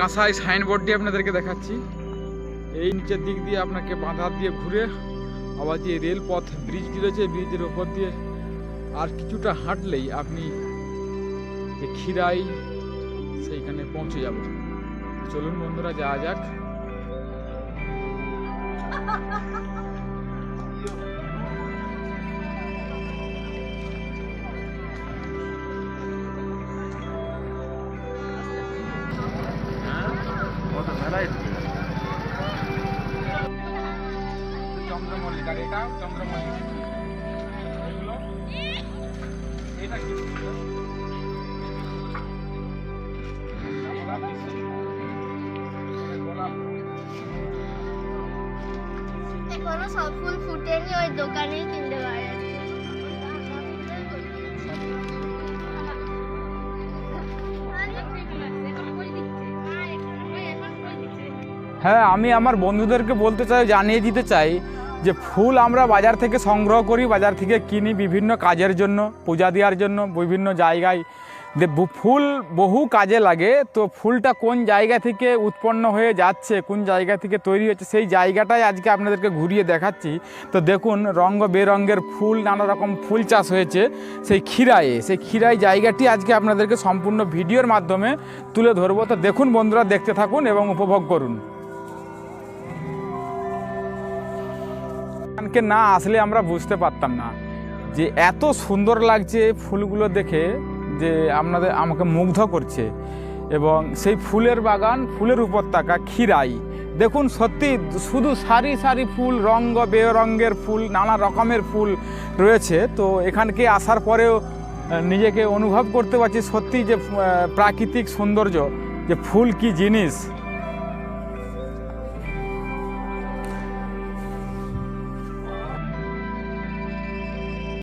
কাঁসাই সাইনবোর্ডটি আপনাদেরকে দেখাচ্ছি। এই নিচের দিক দিয়ে আপনাকে বাঁধা দিয়ে ঘুরে আবার যে রেলপথ ব্রিজটি রয়েছে ব্রিজের ওপর দিয়ে আর কিছুটা হাঁটলেই আপনি যে খিরাই সেইখানে পৌঁছে যাব চলুন বন্ধুরা, যাওয়া যাক। চন্দ্রমল্লিকা এটা চন্দ্রমল্লিকা এগুলো এটা কি গোলাপ এখনও সব ফুল ফুটেনি ওই দোকানেই হ্যাঁ আমি আমার বন্ধুদেরকে বলতে চাই, জানিয়ে দিতে চাই যে ফুল আমরা বাজার থেকে সংগ্রহ করি, বাজার থেকে কিনি বিভিন্ন কাজের জন্য, পূজা দেওয়ার জন্য, বিভিন্ন জায়গায়। ফুল বহু কাজে লাগে, তো ফুলটা কোন জায়গা থেকে উৎপন্ন হয়ে যাচ্ছে, কোন জায়গা থেকে তৈরি হচ্ছে, সেই জায়গাটাই আজকে আপনাদেরকে ঘুরিয়ে দেখাচ্ছি। তো দেখুন রঙ বেরঙের ফুল, নানা রকম ফুল চাষ হয়েছে, সেই ক্ষীরায়ে, সেই ক্ষীরাই জায়গাটি আজকে আপনাদেরকে সম্পূর্ণ ভিডিওর মাধ্যমে তুলে ধরবো। তো দেখুন বন্ধুরা, দেখতে থাকুন এবং উপভোগ করুন। এখানকে না আসলে আমরা বুঝতে পারতাম না। যে এত সুন্দর লাগছে ফুলগুলো দেখে যে আপনাদের আমাকে মুগ্ধ করছে। এবং সেই ফুলের বাগান, ফুলের উপত্যকা ক্ষীরাই। দেখুন সত্যি শুধু সারি সারি ফুল রঙ বেরঙের ফুল, নানা রকমের ফুল রয়েছে। তো এখানকে আসার পরেও নিজেকে অনুভব করতে পারছি সত্যি যে প্রাকৃতিক সৌন্দর্য, যে ফুল কি জিনিস।